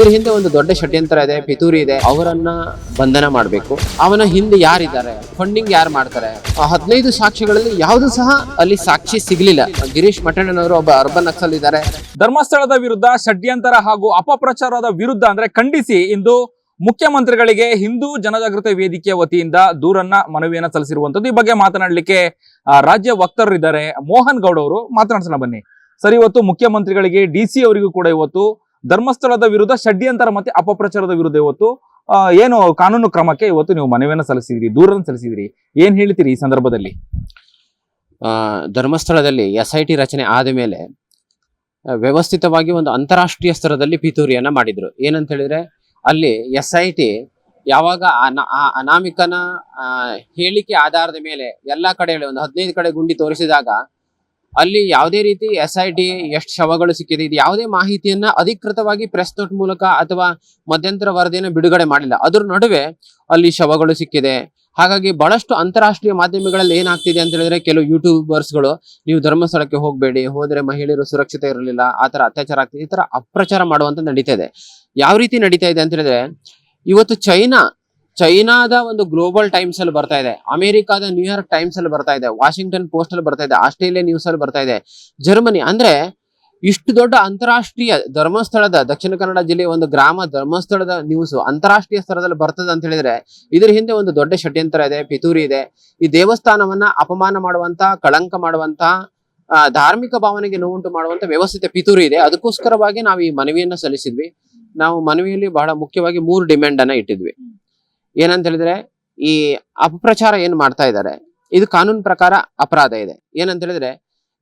ಇದ್ರ ಹಿಂದೆ ಒಂದು ದೊಡ್ಡ ಷಡ್ಯಂತ್ರ ಇದೆ, ಪಿತೂರಿ ಇದೆ. ಅವರನ್ನ ಬಂಧನ ಮಾಡಬೇಕು. ಅವನ ಹಿಂದೆ ಯಾರಿದ್ದಾರೆ? ಫಂಡಿಂಗ್ ಯಾರು ಮಾಡ್ತಾರೆ? ಆ ಹದಿನೈದು ಸಾಕ್ಷಿಗಳಲ್ಲಿ ಯಾವುದು ಸಹ ಅಲ್ಲಿ ಸಾಕ್ಷಿ ಸಿಗ್ಲಿಲ್ಲ. ಗಿರೀಶ್ ಮಠಣ್ಣನವರು ಒಬ್ಬ ಅರ್ಬನ್ ನಕ್ಸಲ್ ಇದ್ದಾರೆ. ಧರ್ಮಸ್ಥಳದ ವಿರುದ್ಧ ಷಡ್ಯಂತರ ಹಾಗೂ ಅಪಪ್ರಚಾರದ ವಿರುದ್ಧ ಅಂದ್ರೆ ಖಂಡಿಸಿ ಇಂದು ಮುಖ್ಯಮಂತ್ರಿಗಳಿಗೆ ಹಿಂದೂ ಜನಜಾಗೃತಿ ವೇದಿಕೆಯ ವತಿಯಿಂದ ದೂರನ್ನ ಮನವಿಯನ್ನ ಸಲ್ಲಿಸಿರುವಂತದ್ದು ಈ ಬಗ್ಗೆ ಮಾತನಾಡಲಿಕ್ಕೆ ರಾಜ್ಯ ವಕ್ತರರಿದ್ದಾರೆ ಮೋಹನ್ ಗೌಡ ಅವರು ಮಾತನಾಡ್ಸೋಣ ಬನ್ನಿ. ಸರಿ, ಇವತ್ತು ಮುಖ್ಯಮಂತ್ರಿಗಳಿಗೆ ಡಿ ಸಿ ಅವರಿಗೂ ಕೂಡ ಇವತ್ತು ಧರ್ಮಸ್ಥಳದ ವಿರುದ್ಧ ಷಡ್ಯಂತರ ಮತ್ತೆ ಅಪಪ್ರಚಾರದ ವಿರುದ್ಧ ಇವತ್ತು ಏನು ಕಾನೂನು ಕ್ರಮಕ್ಕೆ ಇವತ್ತು ನೀವು ಮನವಿಯನ್ನು ಸಲ್ಲಿಸಿದ್ರಿ, ದೂರನ್ನು ಸಲ್ಲಿಸಿದಿರಿ. ಏನ್ ಹೇಳ್ತೀರಿ ಈ ಸಂದರ್ಭದಲ್ಲಿ? ಧರ್ಮಸ್ಥಳದಲ್ಲಿ ಎಸ್ ಐ ಟಿ ರಚನೆ ಆದ ಮೇಲೆ ವ್ಯವಸ್ಥಿತವಾಗಿ ಒಂದು ಅಂತಾರಾಷ್ಟ್ರೀಯ ಸ್ತರದಲ್ಲಿ ಪಿತೂರಿಯನ್ನ ಮಾಡಿದ್ರು. ಏನಂತ ಹೇಳಿದ್ರೆ, ಅಲ್ಲಿ ಎಸ್ ಐ ಟಿ ಯಾವಾಗ ಅನಾಮಿಕನ ಹೇಳಿಕೆ ಆಧಾರದ ಮೇಲೆ ಎಲ್ಲಾ ಕಡೆ ಒಂದು ಹದಿನೈದು ಕಡೆ ಗುಂಡಿ ತೋರಿಸಿದಾಗ ಅಲ್ಲಿ ಯಾವುದೇ ರೀತಿ ಎಸ್ ಐ ಟಿ ಎಷ್ಟು ಶವಗಳು ಸಿಕ್ಕಿದೆ, ಇದು ಯಾವುದೇ ಮಾಹಿತಿಯನ್ನ ಅಧಿಕೃತವಾಗಿ ಪ್ರೆಸ್ ನೋಟ್ ಮೂಲಕ ಅಥವಾ ಮಧ್ಯಂತರ ವರದಿಯನ್ನು ಬಿಡುಗಡೆ ಮಾಡಿಲ್ಲ. ಅದ್ರ ನಡುವೆ ಅಲ್ಲಿ ಶವಗಳು ಸಿಕ್ಕಿದೆ. ಹಾಗಾಗಿ ಬಹಳಷ್ಟು ಅಂತಾರಾಷ್ಟ್ರೀಯ ಮಾಧ್ಯಮಗಳಲ್ಲಿ ಏನಾಗ್ತಿದೆ ಅಂತ ಹೇಳಿದ್ರೆ ಕೆಲವು ಯೂಟ್ಯೂಬರ್ಸ್ಗಳು ನೀವು ಧರ್ಮಸ್ಥಳಕ್ಕೆ ಹೋಗಬೇಡಿ, ಹೋದ್ರೆ ಮಹಿಳೆಯರು ಸುರಕ್ಷತೆ ಇರಲಿಲ್ಲ, ಆ ತರ ಅತ್ಯಾಚಾರ ಆಗ್ತಿದೆ, ಈ ತರ ಅಪ್ರಚಾರ ಮಾಡುವಂತ ನಡೀತಾ ಇದೆ. ಯಾವ ರೀತಿ ನಡೀತಾ ಇದೆ ಅಂತ ಹೇಳಿದ್ರೆ, ಇವತ್ತು ಚೈನಾ ಚೈನಾದ ಒಂದು ಗ್ಲೋಬಲ್ ಟೈಮ್ಸ್ ಅಲ್ಲಿ ಬರ್ತಾ ಇದೆ. ಅಮೆರಿಕಾದ ನ್ಯೂಯಾರ್ಕ್ ಟೈಮ್ಸ್ ಅಲ್ಲಿ ಬರ್ತಾ ಇದೆ. ವಾಷಿಂಗ್ಟನ್ ಪೋಸ್ಟ್ ಅಲ್ಲಿ ಬರ್ತಾ ಇದೆ. ಆಸ್ಟ್ರೇಲಿಯಾ ನ್ಯೂಸ್ ಅಲ್ಲಿ ಬರ್ತಾ ಇದೆ. ಜರ್ಮನಿ ಅಂದ್ರೆ ಇಷ್ಟು ದೊಡ್ಡ ಅಂತಾರಾಷ್ಟ್ರೀಯ ಧರ್ಮಸ್ಥಳದ ದಕ್ಷಿಣ ಕನ್ನಡ ಜಿಲ್ಲೆಯ ಒಂದು ಗ್ರಾಮ ಧರ್ಮಸ್ಥಳದ ನ್ಯೂಸ್ ಅಂತಾರಾಷ್ಟ್ರೀಯ ಸ್ಥಳದಲ್ಲಿ ಬರ್ತದೆ ಅಂತ ಹೇಳಿದ್ರೆ ಇದ್ರ ಹಿಂದೆ ಒಂದು ದೊಡ್ಡ ಷಡ್ಯಂತ್ರ ಇದೆ, ಪಿತೂರಿ ಇದೆ. ಈ ದೇವಸ್ಥಾನವನ್ನ ಅಪಮಾನ ಮಾಡುವಂತ, ಕಳಂಕ ಮಾಡುವಂತ ಧಾರ್ಮಿಕ ಭಾವನೆಗೆ ನೋವುಂಟು ಮಾಡುವಂತ ವ್ಯವಸ್ಥಿತ ಪಿತೂರಿ ಇದೆ. ಅದಕ್ಕೋಸ್ಕರವಾಗಿ ನಾವು ಈ ಮನವಿಯನ್ನ ಸಲ್ಲಿಸಿದ್ವಿ. ನಾವು ಮನವಿಯಲ್ಲಿ ಬಹಳ ಮುಖ್ಯವಾಗಿ ಮೂರು ಡಿಮ್ಯಾಂಡ್ ಅನ್ನ ಇಟ್ಟಿದ್ವಿ. ಏನಂತ ಹೇಳಿದ್ರೆ ಈ ಅಪಪ್ರಚಾರ ಏನ್ ಮಾಡ್ತಾ ಇದ್ದಾರೆ, ಇದು ಕಾನೂನು ಪ್ರಕಾರ ಅಪರಾಧ ಇದೆ. ಏನಂತ ಹೇಳಿದ್ರೆ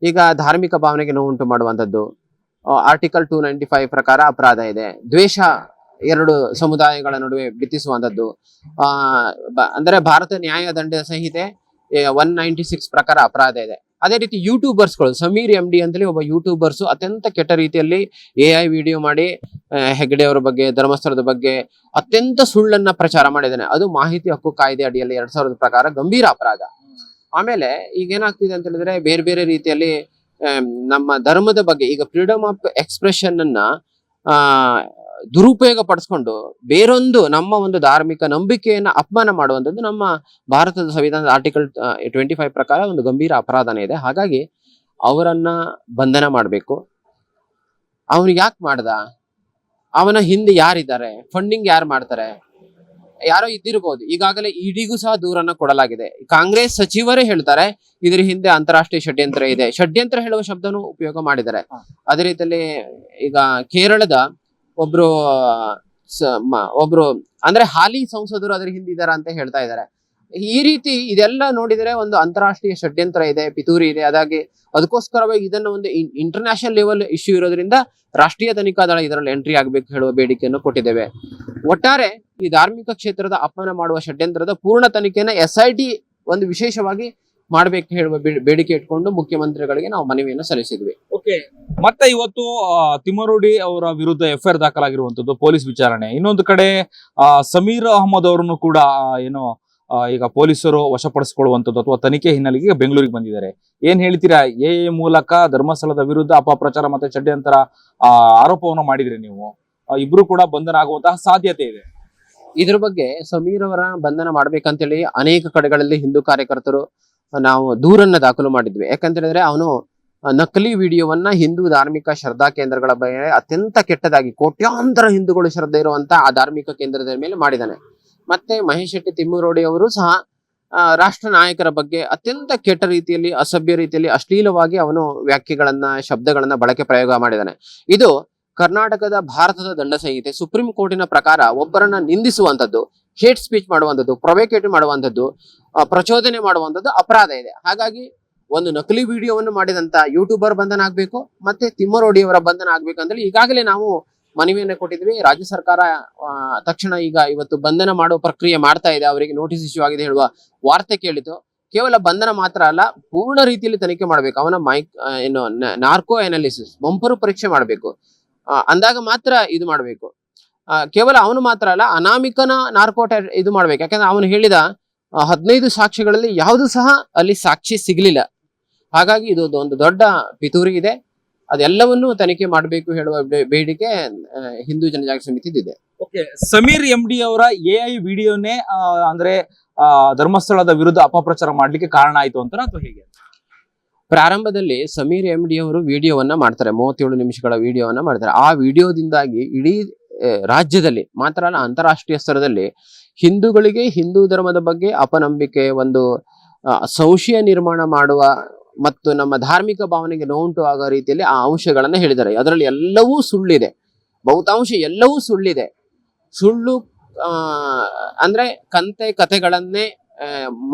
ಈಗ ಧಾರ್ಮಿಕ ಭಾವನೆಗೆ ನೋವುಂಟು ಮಾಡುವಂತದ್ದು ಆರ್ಟಿಕಲ್ ಟೂ ನೈಂಟಿ ಫೈವ್ ಪ್ರಕಾರ ಅಪರಾಧ ಇದೆ. ದ್ವೇಷ ಎರಡು ಸಮುದಾಯಗಳ ನಡುವೆ ಬಿತ್ತಿಸುವಂತದ್ದು ಆ ಅಂದ್ರೆ ಭಾರತ ನ್ಯಾಯ ದಂಡ ಸಂಹಿತೆ ಒನ್ ನೈಂಟಿ ಸಿಕ್ಸ್ ಪ್ರಕಾರ ಅಪರಾಧ ಇದೆ. ಅದೇ ರೀತಿ ಯೂಟ್ಯೂಬರ್ಸ್ಗಳು ಸಮೀರ್ ಎಂ ಡಿ ಅಂತೇಳಿ ಒಬ್ಬ ಯೂಟ್ಯೂಬರ್ಸ್ ಅತ್ಯಂತ ಕೆಟ್ಟ ರೀತಿಯಲ್ಲಿ ಎ ಐ ವಿಡಿಯೋ ಮಾಡಿ ಹೆಗ್ಡೆ ಅವರ ಬಗ್ಗೆ, ಧರ್ಮಸ್ಥಳದ ಬಗ್ಗೆ ಅತ್ಯಂತ ಸುಳ್ಳನ್ನ ಪ್ರಚಾರ ಮಾಡಿದ್ದಾನೆ. ಅದು ಮಾಹಿತಿ ಹಕ್ಕು ಕಾಯ್ದೆ ಅಡಿಯಲ್ಲಿ ಎರಡ್ ಸಾವಿರದ ಪ್ರಕಾರ ಗಂಭೀರ ಅಪರಾಧ. ಆಮೇಲೆ ಈಗ ಏನಾಗ್ತಿದೆ ಅಂತ ಹೇಳಿದ್ರೆ ಬೇರೆ ಬೇರೆ ರೀತಿಯಲ್ಲಿ ನಮ್ಮ ಧರ್ಮದ ಬಗ್ಗೆ ಈಗ ಫ್ರೀಡಮ್ ಆಫ್ ಎಕ್ಸ್ಪ್ರೆಷನ್ ಅನ್ನ, ಆ ದುರುಪಯೋಗ ಪಡಿಸ್ಕೊಂಡು ಬೇರೊಂದು ನಮ್ಮ ಒಂದು ಧಾರ್ಮಿಕ ನಂಬಿಕೆಯನ್ನ ಅಪಮಾನ ಮಾಡುವಂಥದ್ದು ನಮ್ಮ ಭಾರತದ ಸಂವಿಧಾನದ ಆರ್ಟಿಕಲ್ ಟ್ವೆಂಟಿ ಫೈವ್ ಪ್ರಕಾರ ಒಂದು ಗಂಭೀರ ಅಪರಾಧನೇ ಇದೆ. ಹಾಗಾಗಿ ಅವರನ್ನ ಬಂಧನ ಮಾಡಬೇಕು. ಅವನು ಯಾಕೆ ಮಾಡ್ದ? ಅವನ ಹಿಂದೆ ಯಾರಿದ್ದಾರೆ? ಫಂಡಿಂಗ್ ಯಾರು ಮಾಡ್ತಾರೆ? ಯಾರೋ ಇದ್ದಿರಬಹುದು ಈಗಾಗಲೇ ಇಡಿಗೂ ಸಹ ದೂರನ್ನ ಕೊಡಲಾಗಿದೆ. ಕಾಂಗ್ರೆಸ್ ಸಚಿವರೇ ಹೇಳ್ತಾರೆ ಇದ್ರ ಹಿಂದೆ ಅಂತಾರಾಷ್ಟ್ರೀಯ ಷಡ್ಯಂತ್ರ ಇದೆ. ಷಡ್ಯಂತ್ರ ಹೇಳುವ ಶಬ್ದನೂ ಉಪಯೋಗ ಮಾಡಿದ್ದಾರೆ. ಅದೇ ರೀತಿಯಲ್ಲಿ ಈಗ ಕೇರಳದ ಒಬ್ರು ಒಬ್ರು, ಅಂದ್ರೆ ಹಾಲಿ ಸಂಸದರು ಅದ್ರ ಹಿಂದಿದ್ದಾರೆ ಅಂತ ಹೇಳ್ತಾ ಇದ್ದಾರೆ ಈ ರೀತಿ ಇದೆಲ್ಲ ನೋಡಿದ್ರೆ ಒಂದು ಅಂತಾರಾಷ್ಟ್ರೀಯ ಷಡ್ಯಂತ್ರ ಇದೆ, ಪಿತೂರಿ ಇದೆ. ಅದಾಗಿ ಅದಕ್ಕೋಸ್ಕರವಾಗಿ ಇದನ್ನ ಒಂದು ಇಂಟರ್ನ್ಯಾಷನಲ್ ಲೆವೆಲ್ ಇಶ್ಯೂ ಇರೋದ್ರಿಂದ ರಾಷ್ಟ್ರೀಯ ತನಿಖಾ ದಳ ಇದರಲ್ಲಿ ಎಂಟ್ರಿ ಆಗ್ಬೇಕು ಹೇಳುವ ಬೇಡಿಕೆಯನ್ನು ಕೊಟ್ಟಿದ್ದೇವೆ. ಒಟ್ಟಾರೆ ಈ ಧಾರ್ಮಿಕ ಕ್ಷೇತ್ರದ ಅಪಮಾನ ಮಾಡುವ ಷಡ್ಯಂತ್ರದ ಪೂರ್ಣ ತನಿಖೆನ ಎಸ್ ಐ ಟಿ ಒಂದು ವಿಶೇಷವಾಗಿ ಮಾಡ್ಬೇಕು ಹೇಳುವ ಬೇಡಿಕೆ ಇಟ್ಕೊಂಡು ಮುಖ್ಯಮಂತ್ರಿಗಳಿಗೆ ನಾವು ಮನವಿಯನ್ನು ಸಲ್ಲಿಸಿದ್ವಿ. ಓಕೆ ಮತ್ತೆ ಇವತ್ತು ತಿಮ್ಮರೂಡಿ ತಿಮ್ಮರೋಡಿ ಅವರ ವಿರುದ್ಧ ಎಫ್ ಐ ಆರ್ ದಾಖಲಾಗಿರುವಂತದ್ದು ಪೊಲೀಸ್ ವಿಚಾರಣೆ. ಇನ್ನೊಂದು ಕಡೆ ಸಮೀರ್ ಅಹಮದ್ ಅವರನ್ನು ಕೂಡ ಏನು ಈಗ ಪೊಲೀಸರು ವಶಪಡಿಸಿಕೊಳ್ಳುವಂಥದ್ದು ಅಥವಾ ತನಿಖೆ ಹಿನ್ನೆಲೆಗೆ ಬೆಂಗಳೂರಿಗೆ ಬಂದಿದ್ದಾರೆ. ಏನ್ ಹೇಳ್ತೀರಾ? ಎ ಮೂಲಕ ಧರ್ಮಸ್ಥಳದ ವಿರುದ್ಧ ಅಪಪ್ರಚಾರ ಮತ್ತೆ ಷಡ್ಯಂತರ ಆ, ಆರೋಪವನ್ನು ಮಾಡಿದ್ರಿ ನೀವು. ಇಬ್ರು ಕೂಡ ಬಂಧನ ಆಗುವಂತಹ ಸಾಧ್ಯತೆ ಇದೆ. ಇದ್ರ ಬಗ್ಗೆ ಸಮೀರ್ ಅವರ ಬಂಧನ ಮಾಡ್ಬೇಕಂತೇಳಿ ಅನೇಕ ಕಡೆಗಳಲ್ಲಿ ಹಿಂದೂ ಕಾರ್ಯಕರ್ತರು ನಾವು ದೂರನ್ನ ದಾಖಲು ಮಾಡಿದ್ವಿ. ಯಾಕಂತ ಹೇಳಿದ್ರೆ ಅವನು ನಕಲಿ ವಿಡಿಯೋವನ್ನ ಹಿಂದೂ ಧಾರ್ಮಿಕ ಶ್ರದ್ಧಾ ಕೇಂದ್ರಗಳ ಬಗ್ಗೆ ಅತ್ಯಂತ ಕೆಟ್ಟದಾಗಿ ಕೋಟ್ಯಾಂತರ ಹಿಂದೂಗಳು ಶ್ರದ್ಧೆ ಇರುವಂತ ಆ ಧಾರ್ಮಿಕ ಕೇಂದ್ರದ ಮೇಲೆ ಮಾಡಿದ್ದಾನೆ. ಮತ್ತೆ ಮಹೇಶ್ ಶೆಟ್ಟಿ ತಿಮ್ಮರೋಡಿ ಅವರು ಸಹ ರಾಷ್ಟ್ರ ನಾಯಕರ ಬಗ್ಗೆ ಅತ್ಯಂತ ಕೆಟ್ಟ ರೀತಿಯಲ್ಲಿ, ಅಸಭ್ಯ ರೀತಿಯಲ್ಲಿ ಅಶ್ಲೀಲವಾಗಿ ಅವನು ವ್ಯಾಖ್ಯೆಗಳನ್ನ, ಶಬ್ದಗಳನ್ನ ಬಳಕೆ ಪ್ರಯೋಗ ಮಾಡಿದ್ದಾನೆ. ಇದು ಕರ್ನಾಟಕದ ಭಾರತದ ದಂಡ ಸಂಹಿತೆ, ಸುಪ್ರೀಂ ಕೋರ್ಟಿನ ಪ್ರಕಾರ ಒಬ್ಬರನ್ನ ನಿಂದಿಸುವಂತದ್ದು. ಹೇಟ್ ಸ್ಪೀಚ್ ಮಾಡುವಂಥದ್ದು, ಪ್ರೊವೇಕೇಟ್ ಮಾಡುವಂಥದ್ದು ಪ್ರಚೋದನೆ ಮಾಡುವಂಥದ್ದು ಅಪರಾಧ ಇದೆ. ಹಾಗಾಗಿ ಒಂದು ನಕಲಿ ವಿಡಿಯೋವನ್ನು ಮಾಡಿದಂತ ಯೂಟ್ಯೂಬರ್ ಬಂಧನ ಆಗ್ಬೇಕು, ಮತ್ತೆ ತಿಮ್ಮರೋಡಿಯವರ ಬಂಧನ ಆಗ್ಬೇಕು ಅಂದ್ರೆ ಈಗಾಗಲೇ ನಾವು ಮನವಿಯನ್ನು ಕೊಟ್ಟಿದ್ವಿ. ರಾಜ್ಯ ಸರ್ಕಾರ ತಕ್ಷಣ ಈಗ ಇವತ್ತು ಬಂಧನ ಮಾಡುವ ಪ್ರಕ್ರಿಯೆ ಮಾಡ್ತಾ ಇದೆ. ಅವರಿಗೆ ನೋಟಿಸ್ ಇಶ್ಯೂ ಆಗಿದೆ ಹೇಳುವ ವಾರ್ತೆ ಕೇಳಿತು ಕೇವಲ ಬಂಧನ ಮಾತ್ರ ಅಲ್ಲ, ಪೂರ್ಣ ರೀತಿಯಲ್ಲಿ ತನಿಖೆ ಮಾಡಬೇಕು. ಅವನ ಮೈಕ್ ಏನು ನಾರ್ಕೋ ಅನಾಲಿಸಿಸ್ ಮಂಪರು ಪರೀಕ್ಷೆ ಮಾಡಬೇಕು. ಅಂದಾಗ ಮಾತ್ರ ಇದು ಮಾಡಬೇಕು. ಕೇವಲ ಅವನು ಮಾತ್ರ ಅಲ್ಲ ಅನಾಮಿಕನ ನಾರ್ಕೋಟ ಇದು ಮಾಡ್ಬೇಕು. ಯಾಕಂದ್ರೆ ಅವನು ಹೇಳಿದ ಹದಿನೈದು ಸಾಕ್ಷಿಗಳಲ್ಲಿ ಯಾವುದು ಸಹ ಅಲ್ಲಿ ಸಾಕ್ಷಿ ಸಿಗಲಿಲ್ಲ. ಹಾಗಾಗಿ ಇದು ಒಂದು ದೊಡ್ಡ ಪಿತೂರಿ ಇದೆ. ಅದೆಲ್ಲವನ್ನೂ ತನಿಖೆ ಮಾಡಬೇಕು ಹೇಳುವ ಬೇಡಿಕೆ ಹಿಂದೂ ಜನಜಾಗೃತಿ ಸಮಿತಿದಿದೆ. ಓಕೆ ಸಮೀರ್ ಎಂ ಡಿ ಅವರ ಎ ಐ ವಿಡಿಯೋನೇ ಅಂದ್ರೆ ಧರ್ಮಸ್ಥಳದ ವಿರುದ್ಧ ಅಪಪ್ರಚಾರ ಮಾಡ್ಲಿಕ್ಕೆ ಕಾರಣ ಆಯ್ತು ಅಂತ ಅಥವಾ ಹೇಗೆ? ಪ್ರಾರಂಭದಲ್ಲಿ ಸಮೀರ್ ಎಂ ಡಿ ಅವರು ವಿಡಿಯೋವನ್ನ ಮಾಡ್ತಾರೆ. ಮೂವತ್ತೇಳು ನಿಮಿಷಗಳ ವಿಡಿಯೋವನ್ನ ಮಾಡ್ತಾರೆ. ಆ ವಿಡಿಯೋದಿಂದಾಗಿ ಇಡೀ ರಾಜ್ಯದಲ್ಲಿ, ಮಾತ್ರ ಅಲ್ಲ, ಅಂತಾರಾಷ್ಟ್ರೀಯ ಸ್ತರದಲ್ಲಿ ಹಿಂದೂಗಳಿಗೆ ಹಿಂದೂ ಧರ್ಮದ ಬಗ್ಗೆ ಅಪನಂಬಿಕೆ, ಒಂದು ಸಂಶಯ ನಿರ್ಮಾಣ ಮಾಡುವ ಮತ್ತು ನಮ್ಮ ಧಾರ್ಮಿಕ ಭಾವನೆಗೆ ನೋವುಂಟು ಆಗೋ ರೀತಿಯಲ್ಲಿ ಆ ಅಂಶಗಳನ್ನು ಹೇಳಿದ್ದಾರೆ. ಅದರಲ್ಲಿ ಎಲ್ಲವೂ ಸುಳ್ಳಿದೆ. ಬಹುತಾಂಶ ಎಲ್ಲವೂ ಸುಳ್ಳಿದೆ. ಸುಳ್ಳು ಅಂದ್ರೆ ಕಂತೆ ಕಥೆಗಳನ್ನೇ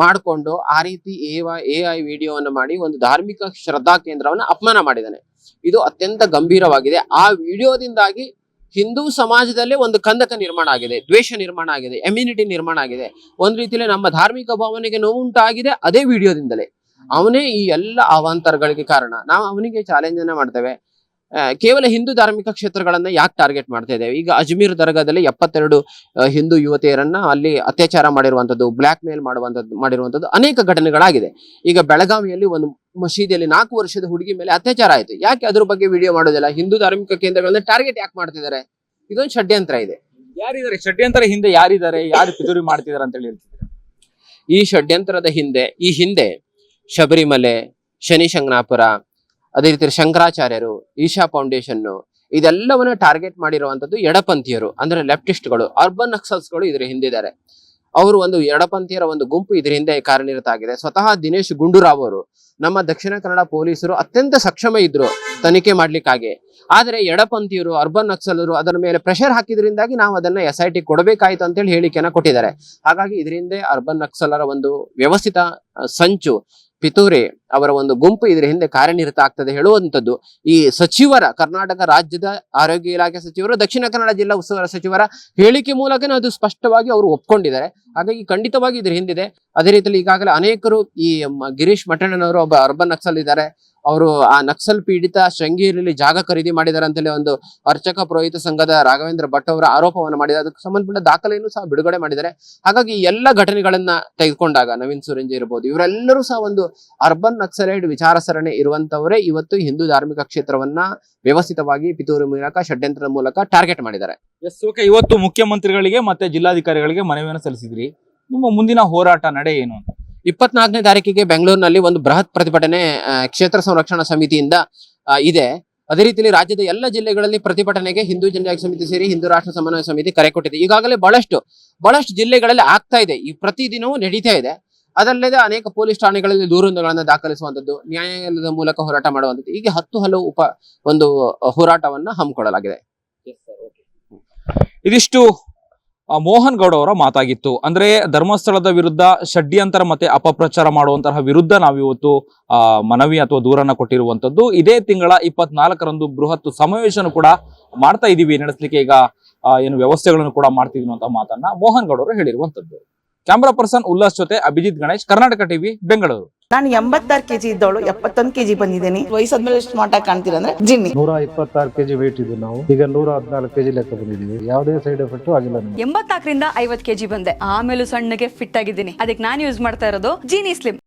ಮಾಡಿಕೊಂಡು ಆ ರೀತಿ ಎ ಐ ವಿಡಿಯೋವನ್ನು ಮಾಡಿ ಒಂದು ಧಾರ್ಮಿಕ ಶ್ರದ್ಧಾ ಕೇಂದ್ರವನ್ನು ಅಪಮಾನ ಮಾಡಿದ್ದಾನೆ. ಇದು ಅತ್ಯಂತ ಗಂಭೀರವಾಗಿದೆ. ಆ ವಿಡಿಯೋದಿಂದಾಗಿ ಹಿಂದೂ ಸಮಾಜದಲ್ಲೇ ಒಂದು ಕಂದಕ ನಿರ್ಮಾಣ ಆಗಿದೆ, ದ್ವೇಷ ನಿರ್ಮಾಣ ಆಗಿದೆ ಎಮ್ಯುನಿಟಿ ನಿರ್ಮಾಣ ಆಗಿದೆ. ಒಂದ್ ರೀತಿಯಲ್ಲಿ ನಮ್ಮ ಧಾರ್ಮಿಕ ಭಾವನೆಗೆ ನೋವುಂಟಾಗಿದೆ ಅದೇ ವಿಡಿಯೋದಿಂದಲೇ. ಅವನೇ ಈ ಎಲ್ಲ ಅವಾಂತರಗಳಿಗೆ ಕಾರಣ. ನಾವು ಅವನಿಗೆ ಚಾಲೆಂಜ್ ಅನ್ನ ಮಾಡ್ತೇವೆ ಕೇವಲ ಹಿಂದೂ ಧಾರ್ಮಿಕ ಕ್ಷೇತ್ರಗಳನ್ನ ಯಾಕೆ ಟಾರ್ಗೆಟ್ ಮಾಡ್ತಾ ಇದ್ದೇವೆ? ಈಗ ಅಜ್ಮೀರ್ ದರ್ಗಾದಲ್ಲಿ ಎಪ್ಪತ್ತೆರಡು ಹಿಂದೂ ಯುವತಿಯರನ್ನ ಅಲ್ಲಿ ಅತ್ಯಾಚಾರ ಮಾಡಿರುವಂತದ್ದು ಬ್ಲಾಕ್ ಮೇಲ್ ಮಾಡುವಂತದ್ದು ಮಾಡಿರುವಂತದ್ದು ಅನೇಕ ಘಟನೆಗಳಾಗಿದೆ. ಈಗ ಬೆಳಗಾವಿಯಲ್ಲಿ ಒಂದು ಮಸೀದಿಯಲ್ಲಿ ನಾಲ್ಕು ವರ್ಷದ ಹುಡುಗಿ ಮೇಲೆ ಅತ್ಯಾಚಾರ ಆಯ್ತು. ಯಾಕೆ ಅದ್ರ ಬಗ್ಗೆ ವಿಡಿಯೋ ಮಾಡೋದಿಲ್ಲ? ಹಿಂದೂ ಧಾರ್ಮಿಕ ಕೇಂದ್ರಗಳನ್ನ ಟಾರ್ಗೆಟ್ ಯಾಕೆ ಮಾಡ್ತಿದ್ದಾರೆ? ಇದೊಂದು ಷಡ್ಯಂತ್ರ ಇದೆ. ಯಾರಿದ್ದಾರೆ? ಷಡ್ಯಂತ್ರ ಹಿಂದೆ ಯಾರಿದ್ದಾರೆ? ಯಾರು ಪಿತೂರಿ ಮಾಡ್ತಿದ್ದಾರೆ ಅಂತ ಹೇಳಿ ಹೇಳ್ತಿದ್ದಾರೆ? ಈ ಷಡ್ಯಂತ್ರದ ಹಿಂದೆ ಈ ಹಿಂದೆ ಶಬರಿಮಲೆ ಶನಿ ಶಂಕನಾಪುರ ಅದೇ ರೀತಿ ಶಂಕರಾಚಾರ್ಯರು ಈಶಾ ಫೌಂಡೇಶನ್ ಇದೆಲ್ಲವನ್ನ ಟಾರ್ಗೆಟ್ ಮಾಡಿರುವಂತದ್ದು ಎಡಪಂಥೀಯರು ಅಂದ್ರೆ ಲೆಫ್ಟಿಸ್ಟ್ಗಳು ಅರ್ಬನ್ ನಕ್ಸಲ್ಸ್ಗಳು ಇದ್ರ ಹಿಂದಿದ್ದಾರೆ. ಅವರು ಒಂದು ಎಡಪಂಥೀಯರ ಒಂದು ಗುಂಪು ಇದ್ರ ಹಿಂದೆ ಕಾರ್ಯನಿರತ ಆಗಿದೆ ಸ್ವತಃ ದಿನೇಶ್ ಗುಂಡೂರಾವ್ ಅವರು ನಮ್ಮ ದಕ್ಷಿಣ ಕನ್ನಡ ಪೊಲೀಸರು ಅತ್ಯಂತ ಸಕ್ಷಮ ಇದ್ರು ತನಿಖೆ ಮಾಡ್ಲಿಕ್ಕಾಗಿ. ಆದರೆ ಎಡಪಂಥೀಯರು, ಅರ್ಬನ್ ನಕ್ಸಲರು ಅದರ ಮೇಲೆ ಪ್ರೆಷರ್ ಹಾಕಿದ್ರಿಂದಾಗಿ ನಾವು ಅದನ್ನ ಎಸ್ ಐ ಟಿ ಕೊಡಬೇಕಾಯ್ತು ಅಂತೇಳಿ ಹೇಳಿಕೆಯನ್ನ ಕೊಟ್ಟಿದ್ದಾರೆ. ಹಾಗಾಗಿ ಇದರಿಂದ ಅರ್ಬನ್ ನಕ್ಸಲರ ಒಂದು ವ್ಯವಸ್ಥಿತ ಸಂಚು ಪಿತೂರಿ ಅವರ ಒಂದು ಗುಂಪು ಇದರ ಹಿಂದೆ ಕಾರ್ಯನಿರತ ಆಗ್ತದೆ ಹೇಳುವಂತದ್ದು ಈ ಸಚಿವರ, ಕರ್ನಾಟಕ ರಾಜ್ಯದ ಆರೋಗ್ಯ ಇಲಾಖೆ ಸಚಿವರು, ದಕ್ಷಿಣ ಕನ್ನಡ ಜಿಲ್ಲಾ ಉಸ್ತುವಾರಿ ಸಚಿವರ ಹೇಳಿಕೆ ಮೂಲಕನೇ ಅದು ಸ್ಪಷ್ಟವಾಗಿ ಅವರು ಒಪ್ಕೊಂಡಿದ್ದಾರೆ. ಹಾಗಾಗಿ ಖಂಡಿತವಾಗಿ ಇದ್ರ ಹಿಂದಿದೆ. ಅದೇ ರೀತಿಯಲ್ಲಿ ಈಗಾಗಲೇ ಅನೇಕರು ಈ ಗಿರೀಶ್ ಮಠಣ್ಣನವರು ಒಬ್ಬ ಅರ್ಬನ್ ನಕ್ಸಲ್ ಇದ್ದಾರೆ. ಅವರು ಆ ನಕ್ಸಲ್ ಪೀಡಿತ ಶೃಂಗೇರಿಯಲ್ಲಿ ಜಾಗ ಖರೀದಿ ಮಾಡಿದ್ದಾರೆ ಅಂತೇಳಿ ಒಂದು ಅರ್ಚಕ ಪುರೋಹಿತ ಸಂಘದ ರಾಘವೇಂದ್ರ ಭಟ್ ಅವರ ಆರೋಪವನ್ನು ಮಾಡಿದ್ದಾರೆ. ಅದಕ್ಕೆ ಸಂಬಂಧಪಟ್ಟ ದಾಖಲೆಯನ್ನು ಸಹ ಬಿಡುಗಡೆ ಮಾಡಿದ್ದಾರೆ. ಹಾಗಾಗಿ ಎಲ್ಲ ಘಟನೆಗಳನ್ನ ತೆಗೆದುಕೊಂಡಾಗ ನವೀನ್ ಸುರಂಜಿ ಇರಬಹುದು ಇವರೆಲ್ಲರೂ ಸಹ ಒಂದು ಅರ್ಬನ್ ನಕ್ಸಲೈಡ್ ವಿಚಾರ ಸರಣಿ ಇರುವಂತವರೇ ಇವತ್ತು ಹಿಂದೂ ಧಾರ್ಮಿಕ ಕ್ಷೇತ್ರವನ್ನ ವ್ಯವಸ್ಥಿತವಾಗಿ ಪಿತೂರಿ ಮೂಲಕ ಷಡ್ಯಂತ್ರದ ಮೂಲಕ ಟಾರ್ಗೆಟ್ ಮಾಡಿದ್ದಾರೆ. ಎಸ್ ಓಕೆ ಇವತ್ತು ಮುಖ್ಯಮಂತ್ರಿಗಳಿಗೆ ಮತ್ತೆ ಜಿಲ್ಲಾಧಿಕಾರಿಗಳಿಗೆ ಮನವಿಯನ್ನು ಸಲ್ಲಿಸಿದ್ರಿ. ನಿಮ್ಮ ಮುಂದಿನ ಹೋರಾಟ ನಡೆ ಏನು ಅಂತ? ಇಪ್ಪತ್ನಾಲ್ಕನೇ ತಾರೀಕಿಗೆ ಬೆಂಗಳೂರಿನಲ್ಲಿ ಒಂದು ಬೃಹತ್ ಪ್ರತಿಭಟನೆ ಕ್ಷೇತ್ರ ಸಂರಕ್ಷಣಾ ಸಮಿತಿಯಿಂದ ಇದೆ. ಅದೇ ರೀತಿಯಲ್ಲಿ ರಾಜ್ಯದ ಎಲ್ಲ ಜಿಲ್ಲೆಗಳಲ್ಲಿ ಪ್ರತಿಭಟನೆಗೆ ಹಿಂದೂ ಜನಜಾಗೃತಿ ಸಮಿತಿ ಸೇರಿ ಹಿಂದೂ ರಾಷ್ಟ್ರ ಸಮನ್ವಯ ಸಮಿತಿ ಕರೆ ಕೊಟ್ಟಿದೆ. ಈಗಾಗಲೇ ಬಹಳಷ್ಟು ಬಹಳಷ್ಟು ಜಿಲ್ಲೆಗಳಲ್ಲಿ ಆಗ್ತಾ ಇದೆ. ಈ ಪ್ರತಿದಿನವೂ ನಡೀತಾ ಇದೆ. ಅದಲ್ಲದೆ ಅನೇಕ ಪೊಲೀಸ್ ಠಾಣೆಗಳಲ್ಲಿ ದೂರುಗಳನ್ನು ದಾಖಲಿಸುವಂತದ್ದು ನ್ಯಾಯಾಲಯದ ಮೂಲಕ ಹೋರಾಟ ಮಾಡುವಂತದ್ದು ಹೀಗೆ ಹತ್ತು ಹಲವು ಉಪ ಒಂದು ಹೋರಾಟವನ್ನ ಹಮ್ಮಿಕೊಳ್ಳಲಾಗಿದೆ. ಇದಿಷ್ಟು ಮೋಹನ್ ಗೌಡ ಅವರ ಮಾತಾಗಿತ್ತು. ಅಂದ್ರೆ, ಧರ್ಮಸ್ಥಳದ ವಿರುದ್ಧ ಷಡ್ಯಂತರ ಮತ್ತೆ ಅಪಪ್ರಚಾರ ಮಾಡುವಂತಹ ವಿರುದ್ಧ ನಾವಿವತ್ತು ಮನವಿ ಅಥವಾ ದೂರನ್ನ ಕೊಟ್ಟಿರುವಂತದ್ದು ಇದೇ ತಿಂಗಳ ಇಪ್ಪತ್ನಾಲ್ಕರಂದು ಬೃಹತ್ ಸಮಾವೇಶನ ಕೂಡ ಮಾಡ್ತಾ ಇದೀವಿ, ನಡೆಸಲಿಕ್ಕೆ ಈಗ ಏನು ವ್ಯವಸ್ಥೆಗಳನ್ನು ಕೂಡ ಮಾಡ್ತಿದ್ವಿ ಅಂತ ಮಾತನ್ನ ಮೋಹನ್ ಗೌಡ ಅವರು ಹೇಳಿರುವಂತದ್ದು ಕ್ಯಾಮ್ರಾ ಪರ್ಸನ್ ಉಲ್ಲಾಸ್ ಜೊತೆ ಅಭಿಜಿತ್ ಗಣೇಶ್ ಕರ್ನಾಟಕ ಟಿವಿ ಬೆಂಗಳೂರು. ನಾನು ಎಂಬತ್ತಾರು ಕೆಜಿ ಇದ್ದವಳು ಎಪ್ಪತ್ತೊಂದು ಕೆಜಿ ಬಂದಿದ್ದೀನಿ. ವಯಸ್ಸಾದ್ಮೇಲೆ ಸ್ಮಾರ್ಟ್ ಆಗಿ ಕಾಣ್ತೀರ ಅಂದ್ರೆ ಜಿನ್ನಿ. ನೂರ ಇಪ್ಪತ್ತಾರು ಕೆಜಿ ವೇಟ್ ಇದ್ದು ನಾವು. ಈಗ ನೂರ ಹದಿನಾಲ್ಕು ಕೆಜಿ ಲೆಕ್ಕ ಬಂದಿದ್ದೀವಿ. ಯಾವುದೇ ಸೈಡ್ ಎಫೆಕ್ಟ್ ಆಗಿಲ್ಲ ಎಂಬತ್ತಾಕರಿಂದ ಎಂಬತ್ನಾಲ್ಕರಿಂದ ಐವತ್ ಕೆಜಿ ಬಂದೆ. ಆಮೇಲೆ ಸಣ್ಣಗೆ ಫಿಟ್ ಆಗಿದ್ದೀನಿ. ಅದಕ್ಕೆ ನಾನು ಯೂಸ್ ಮಾಡ್ತಾ ಇರೋದು ಜೀನಿ ಸ್ಲಿಮ್